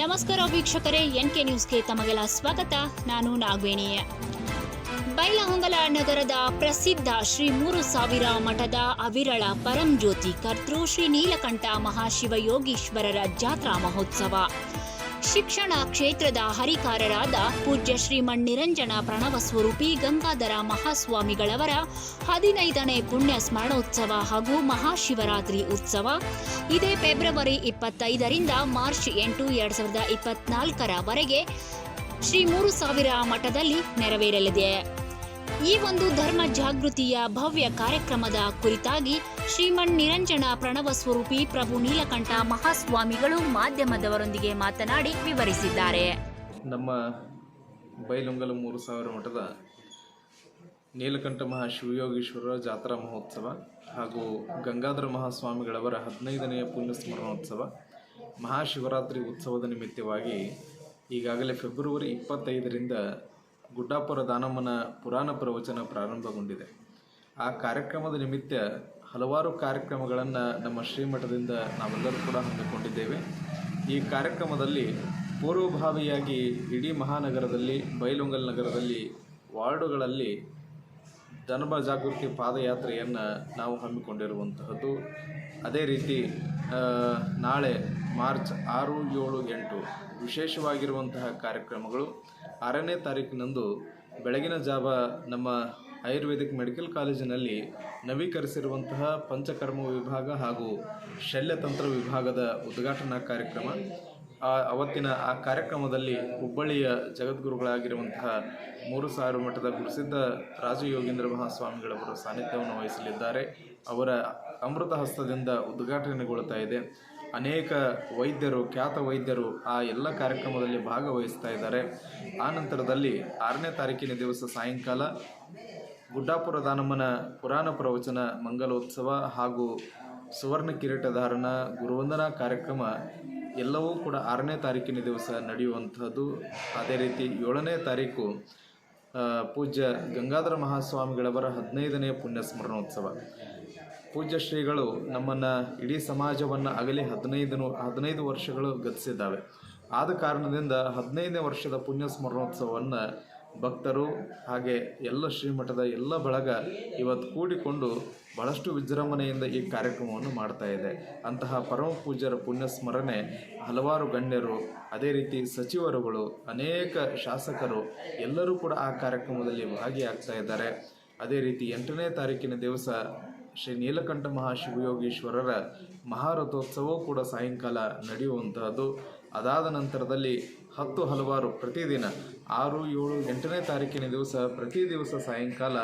ನಮಸ್ಕಾರ ವೀಕ್ಷಕರೇ N K ನ್ಯೂಸ್ಗೆ ತಮಗೆಲ್ಲ ಸ್ವಾಗತ. ನಾನು ನಾಗವೇಣಿ. ಬೈಲಹೊಂಗಲ ನಗರದ ಪ್ರಸಿದ್ಧ ಶ್ರೀ ಮೂರು ಸಾವಿರ ಮಠದ ಅವಿರಳ ಪರಂಜ್ಯೋತಿ ಕರ್ತೃ ಶ್ರೀ ನೀಲಕಂಠ ಮಹಾಶಿವಯೋಗೀಶ್ವರರ ಜಾತ್ರಾ ಮಹೋತ್ಸವ. ಶಿಕ್ಷಣ ಕ್ಷೇತ್ರದ ಹರಿಕಾರರಾದ ಪೂಜ್ಯ ಶ್ರೀಮಣ್ ನಿರಂಜನ ಪ್ರಣವ ಸ್ವರೂಪಿ ಗಂಗಾಧರ ಮಹಾಸ್ವಾಮಿಗಳವರ ಹದಿನೈದನೇ ಪುಣ್ಯ ಸ್ಮರಣೋತ್ಸವ ಹಾಗೂ ಮಹಾಶಿವರಾತ್ರಿ ಉತ್ಸವ. ಇದೇ ಫೆಬ್ರವರಿ ಇಪ್ಪತ್ತೈದರಿಂದ ಮಾರ್ಚ್ ಎಂಟು ಎರಡ್ ಸಾವಿರದ ಇಪ್ಪತ್ನಾಲ್ಕರವರೆಗೆ ಶ್ರೀ ಮೂರು ಸಾವಿರ ಮಠದಲ್ಲಿ ನೆರವೇರಲಿದೆ. ಈ ಒಂದು ಧರ್ಮ ಜಾಗೃತಿಯ ಭವ್ಯ ಕಾರ್ಯಕ್ರಮದ ಕುರಿತಾಗಿ ಶ್ರೀಮನ್ ನಿರಂಜನ ಪ್ರಣವ ಸ್ವರೂಪಿ ಪ್ರಭು ನೀಲಕಂಠ ಮಹಾಸ್ವಾಮಿಗಳು ಮಾಧ್ಯಮದವರೊಂದಿಗೆ ಮಾತನಾಡಿ ವಿವರಿಸಿದ್ದಾರೆ. ನಮ್ಮ ಬೈಲುಂಗಲ ಮೂರು ಸಾವಿರ ಮಠದ ನೀಲಕಂಠ ಮಹಾಶಿವಯೋಗೀಶ್ವರರ ಜಾತ್ರಾ ಮಹೋತ್ಸವ ಹಾಗೂ ಗಂಗಾಧರ ಮಹಾಸ್ವಾಮಿಗಳವರ ಹದಿನೈದನೆಯ ಪುಣ್ಯಸ್ಮರಣೋತ್ಸವ ಮಹಾಶಿವರಾತ್ರಿ ಉತ್ಸವದ ನಿಮಿತ್ತವಾಗಿ ಈಗಾಗಲೇ ಫೆಬ್ರವರಿ ಇಪ್ಪತ್ತೈದರಿಂದ ಗುಡ್ಡಾಪುರ ದಾನಮ್ಮನ ಪುರಾಣ ಪ್ರವಚನ ಪ್ರಾರಂಭಗೊಂಡಿದೆ. ಆ ಕಾರ್ಯಕ್ರಮದ ನಿಮಿತ್ತ ಹಲವಾರು ಕಾರ್ಯಕ್ರಮಗಳನ್ನು ನಮ್ಮ ಶ್ರೀಮಠದಿಂದ ನಾವೆಲ್ಲರೂ ಕೂಡ ಹಮ್ಮಿಕೊಂಡಿದ್ದೇವೆ. ಈ ಕಾರ್ಯಕ್ರಮದಲ್ಲಿ ಪೂರ್ವಭಾವಿಯಾಗಿ ಇಡೀ ಮಹಾನಗರದಲ್ಲಿ, ಬೈಲುಂಗಲ್ ನಗರದಲ್ಲಿ, ವಾರ್ಡುಗಳಲ್ಲಿ ಜನಬ ಜಾಗೃತಿ ಪಾದಯಾತ್ರೆಯನ್ನು ನಾವು ಹಮ್ಮಿಕೊಂಡಿರುವಂತಹದ್ದು. ಅದೇ ರೀತಿ ನಾಳೆ ಮಾರ್ಚ್ ಆರು ಏಳು ಎಂಟು ವಿಶೇಷವಾಗಿರುವಂತಹ ಕಾರ್ಯಕ್ರಮಗಳು. ಆರನೇ ತಾರೀಕಿನಂದು ಬೆಳಗಿನ ಜಾವ ನಮ್ಮ ಆಯುರ್ವೇದಿಕ್ ಮೆಡಿಕಲ್ ಕಾಲೇಜಿನಲ್ಲಿ ನವೀಕರಿಸಿರುವಂತಹ ಪಂಚಕರ್ಮ ವಿಭಾಗ ಹಾಗೂ ಶಲ್ಯತಂತ್ರ ವಿಭಾಗದ ಉದ್ಘಾಟನಾ ಕಾರ್ಯಕ್ರಮ. ಆ ಅವತ್ತಿನ ಆ ಕಾರ್ಯಕ್ರಮದಲ್ಲಿ ಹುಬ್ಬಳ್ಳಿಯ ಜಗದ್ಗುರುಗಳಾಗಿರುವಂತಹ ಮೂರು ಸಾವಿರ ಮಠದ ಗುರುಸಿದ್ಧ ರಾಜಯೋಗೀಂದ್ರ ಮಹಾಸ್ವಾಮಿಗಳವರು ಸಾನ್ನಿಧ್ಯವನ್ನು ವಹಿಸಲಿದ್ದಾರೆ. ಅವರ ಅಮೃತ ಹಸ್ತದಿಂದ ಉದ್ಘಾಟನೆಗೊಳ್ತಾ ಇದೆ. ಅನೇಕ ವೈದ್ಯರು, ಖ್ಯಾತ ವೈದ್ಯರು ಆ ಎಲ್ಲ ಕಾರ್ಯಕ್ರಮದಲ್ಲಿ ಭಾಗವಹಿಸ್ತಾ ಇದ್ದಾರೆ. ಆ ನಂತರದಲ್ಲಿ ಆರನೇ ತಾರೀಕಿನ ದಿವಸ ಸಾಯಂಕಾಲ ಗುಡ್ಡಾಪುರ ದಾನಮ್ಮನ ಪುರಾಣ ಪ್ರವಚನ ಮಂಗಲೋತ್ಸವ ಹಾಗೂ ಸುವರ್ಣ ಕಿರೀಟಧಾರಣ, ಗುರುವಂದನಾ ಕಾರ್ಯಕ್ರಮ ಎಲ್ಲವೂ ಕೂಡ ಆರನೇ ತಾರೀಕಿನ ದಿವಸ ನಡೆಯುವಂಥದ್ದು ಅದೇ ರೀತಿ ಏಳನೇ ತಾರೀಕು ಪೂಜ್ಯ ಗಂಗಾಧರ ಮಹಾಸ್ವಾಮಿಗಳವರ ಹದಿನೈದನೇ ಪುಣ್ಯ ಸ್ಮರಣೋತ್ಸವ ಪೂಜ್ಯ ಶ್ರೀಗಳು ನಮ್ಮನ್ನು ಇಡೀ ಸಮಾಜವನ್ನು ಅಗಲಿ ಹದಿನೈದು ಹದಿನೈದು ವರ್ಷಗಳು ಗತಿಸಿದ್ದಾವೆ. ಆದ ಕಾರಣದಿಂದ ಹದಿನೈದನೇ ವರ್ಷದ ಪುಣ್ಯ ಸ್ಮರಣೋತ್ಸವವನ್ನು ಭಕ್ತರು ಹಾಗೆ ಎಲ್ಲ ಶ್ರೀಮಠದ ಎಲ್ಲ ಬಳಗ ಇವತ್ತು ಕೂಡಿಕೊಂಡು ಬಹಳಷ್ಟು ವಿಜೃಂಭಣೆಯಿಂದ ಈ ಕಾರ್ಯಕ್ರಮವನ್ನು ಮಾಡ್ತಾ ಇದೆ. ಅಂತಹ ಪರಮ ಪೂಜ್ಯರ ಪುಣ್ಯ ಸ್ಮರಣೆ ಹಲವಾರು ಗಣ್ಯರು, ಅದೇ ರೀತಿ ಸಚಿವರುಗಳು, ಅನೇಕ ಶಾಸಕರು ಎಲ್ಲರೂ ಕೂಡ ಆ ಕಾರ್ಯಕ್ರಮದಲ್ಲಿ ಭಾಗಿಯಾಗ್ತಾ ಇದ್ದಾರೆ. ಅದೇ ರೀತಿ ಎಂಟನೇ ತಾರೀಕಿನ ದಿವಸ ಶ್ರೀ ನೀಲಕಂಠ ಮಹಾಶಿವಯೋಗೀಶ್ವರರ ಮಹಾರಥೋತ್ಸವವೂ ಕೂಡ ಸಾಯಂಕಾಲ ನಡೆಯುವಂತಹದ್ದು. ಅದಾದ ನಂತರದಲ್ಲಿ ಹತ್ತು ಹಲವಾರು ಪ್ರತಿದಿನ ಆರು, ಏಳು, ಎಂಟನೇ ತಾರೀಕಿನ ದಿವಸ ಪ್ರತಿ ದಿವಸ ಸಾಯಂಕಾಲ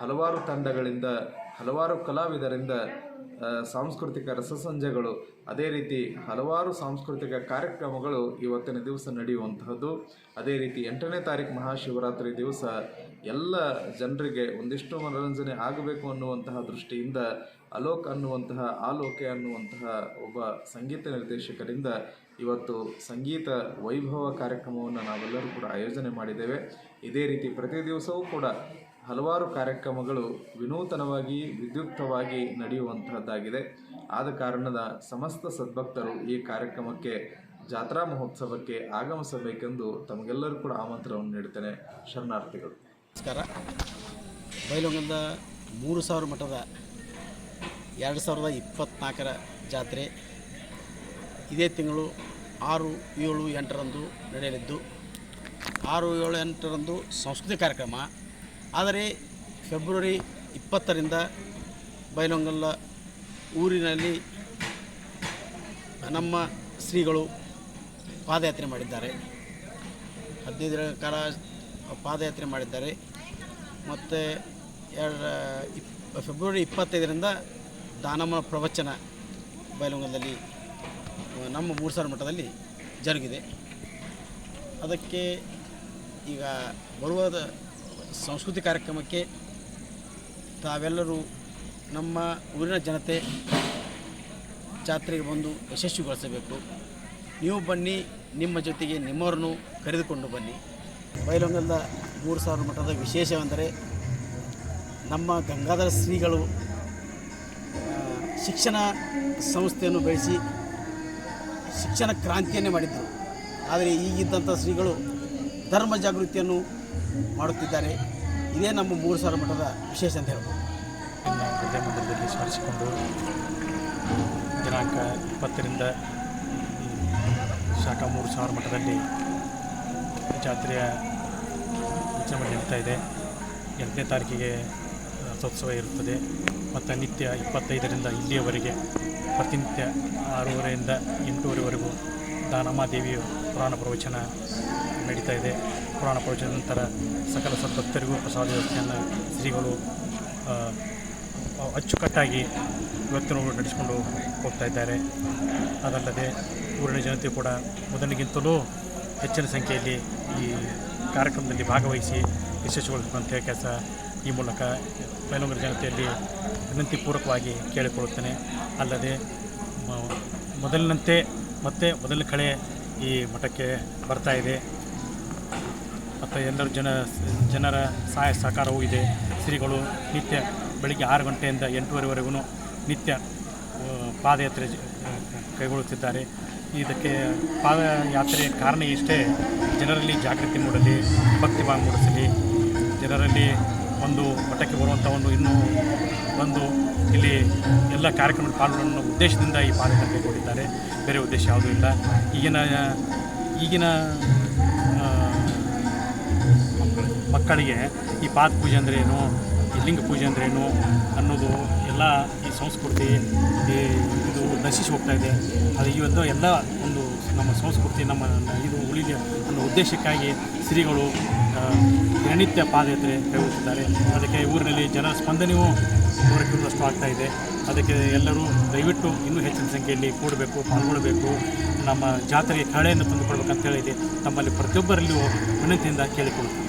ಹಲವಾರು ತಂಡಗಳಿಂದ, ಹಲವಾರು ಕಲಾವಿದರಿಂದ ಸಾಂಸ್ಕೃತಿಕ ರಸಸಂಜೆಗಳು. ಅದೇ ರೀತಿ ಹಲವಾರು ಸಾಂಸ್ಕೃತಿಕ ಕಾರ್ಯಕ್ರಮಗಳು ಇವತ್ತಿನ ದಿವಸ ನಡೆಯುವಂತಹದ್ದು. ಅದೇ ರೀತಿ ಎಂಟನೇ ತಾರೀಕು ಮಹಾಶಿವರಾತ್ರಿ ದಿವಸ ಎಲ್ಲ ಜನರಿಗೆ ಒಂದಿಷ್ಟು ಮನೋರಂಜನೆ ಆಗಬೇಕು ಅನ್ನುವಂತಹ ದೃಷ್ಟಿಯಿಂದ, ಅಲೋಕ್ ಅನ್ನುವಂತಹ, ಆಲೋಕೆ ಅನ್ನುವಂತಹ ಒಬ್ಬ ಸಂಗೀತ ನಿರ್ದೇಶಕರಿಂದ ಇವತ್ತು ಸಂಗೀತ ವೈಭವ ಕಾರ್ಯಕ್ರಮವನ್ನು ನಾವೆಲ್ಲರೂ ಕೂಡ ಆಯೋಜನೆ ಮಾಡಿದ್ದೇವೆ. ಇದೇ ರೀತಿ ಪ್ರತಿ ದಿವಸವೂ ಕೂಡ ಹಲವಾರು ಕಾರ್ಯಕ್ರಮಗಳು ವಿನೂತನವಾಗಿ, ವಿದ್ಯುಕ್ತವಾಗಿ ನಡೆಯುವಂತಹದ್ದಾಗಿದೆ. ಆದ ಕಾರಣದ ಸಮಸ್ತ ಸದ್ಭಕ್ತರು ಈ ಕಾರ್ಯಕ್ರಮಕ್ಕೆ, ಜಾತ್ರಾ ಮಹೋತ್ಸವಕ್ಕೆ ಆಗಮಿಸಬೇಕೆಂದು ತಮಗೆಲ್ಲರೂ ಕೂಡ ಆಮಂತ್ರಣವನ್ನು ನೀಡುತ್ತೇನೆ. ಶರಣಾರ್ಥಿಗಳು. ನಮಸ್ಕಾರ. ಬೈಲೊಂಗದ ಮೂರು ಸಾವಿರ ಮಠದ ಎರಡು ಸಾವಿರದ ಇಪ್ಪತ್ನಾಲ್ಕರ ಜಾತ್ರೆ ಇದೇ ತಿಂಗಳು ಆರು, ಏಳು, ಎಂಟರಂದು ನಡೆಯಲಿದ್ದು, ಆರು, ಏಳು, ಎಂಟರಂದು ಸಂಸ್ಕೃತಿ ಕಾರ್ಯಕ್ರಮ. ಆದರೆ ಫೆಬ್ರವರಿ ಇಪ್ಪತ್ತರಿಂದ ಬೈಲೊಂಗಲ್ಲ ಊರಿನಲ್ಲಿ ನಮ್ಮ ಶ್ರೀಗಳು ಪಾದಯಾತ್ರೆ ಮಾಡಿದ್ದಾರೆ. ಹದಿನೈದರ ಕಾಲ ಪಾದಯಾತ್ರೆ ಮಾಡಿದ್ದಾರೆ. ಮತ್ತು ಎರಡ, ಇಪ್, ಫೆಬ್ರವರಿ ಇಪ್ಪತ್ತೈದರಿಂದ ದಾನಮ್ಮ ಪ್ರವಚನ ಬೈಲೊಂಗಲದಲ್ಲಿ ನಮ್ಮ ಮೂರು ಸಾವಿರ ಮಠದಲ್ಲಿ ಜರುಗಿದೆ. ಅದಕ್ಕೆ ಈಗ ಬರುವ ಸಂಸ್ಕೃತಿ ಕಾರ್ಯಕ್ರಮಕ್ಕೆ ತಾವೆಲ್ಲರೂ ನಮ್ಮ ಊರಿನ ಜನತೆ ಜಾತ್ರೆಗೆ ಬಂದು ಯಶಸ್ವಿಗೊಳಿಸಬೇಕು. ನೀವು ಬನ್ನಿ, ನಿಮ್ಮ ಜೊತೆಗೆ ನಿಮ್ಮವರನ್ನು ಕರೆದುಕೊಂಡು ಬನ್ನಿ. ಬೈಲೊಂಗಲದ ಮೂರು ಸಾವಿರ ಮಠದ ವಿಶೇಷವೆಂದರೆ ನಮ್ಮ ಗಂಗಾಧರ ಶ್ರೀಗಳು ಶಿಕ್ಷಣ ಸಂಸ್ಥೆಯನ್ನು ಬೆಳೆಸಿ ಶಿಕ್ಷಣ ಕ್ರಾಂತಿಯನ್ನೇ ಮಾಡಿದ್ದರು ಆದರೆ ಈಗಿದ್ದಂಥ ಶ್ರೀಗಳು ಧರ್ಮ ಜಾಗೃತಿಯನ್ನು ಮಾಡುತ್ತಿದ್ದಾರೆ. ಇದೇ ನಮ್ಮ ಮೂರು ಸಾವಿರ ಮಠದ ವಿಶೇಷ ಅಂತ ಹೇಳ್ಬೋದು. ಮಂದಿರದಲ್ಲಿ ಸ್ಮರಿಸಿಕೊಂಡು ದಿನಾಂಕ ಇಪ್ಪತ್ತರಿಂದ ಶಾಖಾ ಮೂರು ಸಾವಿರ ಮಠದಲ್ಲಿ ಜಾತ್ರೆಯ ವಿಜೃಂಭಣೆ ನಡೀತಾ ಇದೆ. ಎಂಟನೇ ತಾರೀಕಿಗೆ ರಥೋತ್ಸವ ಇರುತ್ತದೆ. ಮತ್ತು ನಿತ್ಯ ಇಪ್ಪತ್ತೈದರಿಂದ ಇಲ್ಲಿಯವರೆಗೆ, ಪ್ರತಿನಿತ್ಯ ಆರೂವರೆಯಿಂದ ಎಂಟೂವರೆವರೆಗೂ ದಾನಮಾದೇವಿಯು ಪುರಾಣ ಪ್ರವಚನ ನಡೀತಾ ಇದೆ. ಪುರಾಣ ಪ್ರವಚನ ನಂತರ ಸಕಲ ಸದ್ಭಕ್ತರಿಗೂ ಪ್ರಸಾದ ವ್ಯವಸ್ಥೆಯನ್ನು ಶ್ರೀಗಳು ಅಚ್ಚುಕಟ್ಟಾಗಿ ಇವತ್ತಿನ ನಡೆಸಿಕೊಂಡು ಹೋಗ್ತಾ ಇದ್ದಾರೆ. ಅದಲ್ಲದೆ ಊರಿನ ಜನತೆ ಕೂಡ ಮೊದಲಿಗಿಂತಲೂ ಹೆಚ್ಚಿನ ಸಂಖ್ಯೆಯಲ್ಲಿ ಈ ಕಾರ್ಯಕ್ರಮದಲ್ಲಿ ಭಾಗವಹಿಸಿ ಯಶಸ್ವಿಗೊಳಿಸುವಂತಹ ಕೆಲಸ ಈ ಮೂಲಕ ಬೈಲೊಂಗರ ಜನತೆಯಲ್ಲಿ ವಿನಂತಿಪೂರ್ವಕವಾಗಿ ಕೇಳಿಕೊಳ್ಳುತ್ತೇನೆ. ಅಲ್ಲದೆ ಮೊದಲಿನಂತೆ ಮತ್ತೆ ಮೊದಲ ಕಳೆ ಈ ಮಠಕ್ಕೆ ಬರ್ತಾ ಇದೆ. ಮತ್ತು ಎಲ್ಲರ ಜನ, ಜನರ ಸಹಾಯ ಸಹಕಾರವೂ ಇದೆ. ಶ್ರೀಗಳು ನಿತ್ಯ ಬೆಳಿಗ್ಗೆ ಆರು ಗಂಟೆಯಿಂದ ಎಂಟೂವರೆವರೆಗೂ ನಿತ್ಯ ಪಾದಯಾತ್ರೆ ಕೈಗೊಳ್ಳುತ್ತಿದ್ದಾರೆ. ಇದಕ್ಕೆ ಪಾದಯಾತ್ರೆಯ ಕಾರಣ ಇಷ್ಟೇ, ಜನರಲ್ಲಿ ಜಾಗೃತಿ ಮೂಡಲಿ ಭಕ್ತಿ ಭಾವ ಮೂಡಿಸಲಿ. ಜನರಲ್ಲಿ ಒಂದು ಮಠಕ್ಕೆ ಬರುವಂಥ ಒಂದು ಇನ್ನೂ ಒಂದು ಇಲ್ಲಿ ಎಲ್ಲ ಕಾರ್ಯಕ್ರಮದ ಪಾಲ್ಗೊಳ್ಳುವ ಉದ್ದೇಶದಿಂದ ಈ ಪಾದಯಾತ್ರೆ ಕೈಗೊಂಡಿದ್ದಾರೆ. ಬೇರೆ ಉದ್ದೇಶ ಯಾವುದೂ ಇಲ್ಲ. ಈಗಿನ ಈಗಿನ ಮಕ್ಕಳಿಗೆ ಈ ಪಾದ ಪೂಜೆ ಏನು, ಈ ಲಿಂಗ ಪೂಜೆ ಅಂದರೆ ಏನು ಅನ್ನೋದು ಎಲ್ಲ ಈ ಸಂಸ್ಕೃತಿ, ಈ ಇದು ನಶಿಸಿ ಹೋಗ್ತಾ ಇದೆ. ಅದು ಇವತ್ತು ಎಲ್ಲ ಒಂದು ನಮ್ಮ ಸಂಸ್ಕೃತಿ, ನಮ್ಮ ಇದು ಉಳಿದ ಅನ್ನೋ ಉದ್ದೇಶಕ್ಕಾಗಿ ಶ್ರೀಗಳು ದಿನನಿತ್ಯ ಪಾದಯಾತ್ರೆ ಕೈಗೊಳ್ಳುತ್ತಿದ್ದಾರೆ ಅದಕ್ಕೆ ಊರಿನಲ್ಲಿ ಜನರ ಸ್ಪಂದನೆಯೂ ನೂರಕ್ಕಿಂತಷ್ಟು ಆಗ್ತಾ ಇದೆ. ಅದಕ್ಕೆ ಎಲ್ಲರೂ ದಯವಿಟ್ಟು ಇನ್ನೂ ಹೆಚ್ಚಿನ ಸಂಖ್ಯೆಯಲ್ಲಿ ಕೂಡಬೇಕು, ಪಾಲ್ಗೊಳ್ಳಬೇಕು. ನಮ್ಮ ಜಾತ್ರೆಗೆ ಕಳೆಯನ್ನು ತಂದುಕೊಡ್ಬೇಕಂತ ಹೇಳಿದೆ. ತಮ್ಮಲ್ಲಿ ಪ್ರತಿಯೊಬ್ಬರಲ್ಲಿಯೂ ವಿನಂತಿಯಿಂದ ಕೇಳಿಕೊಳ್ಳುತ್ತೀನಿ.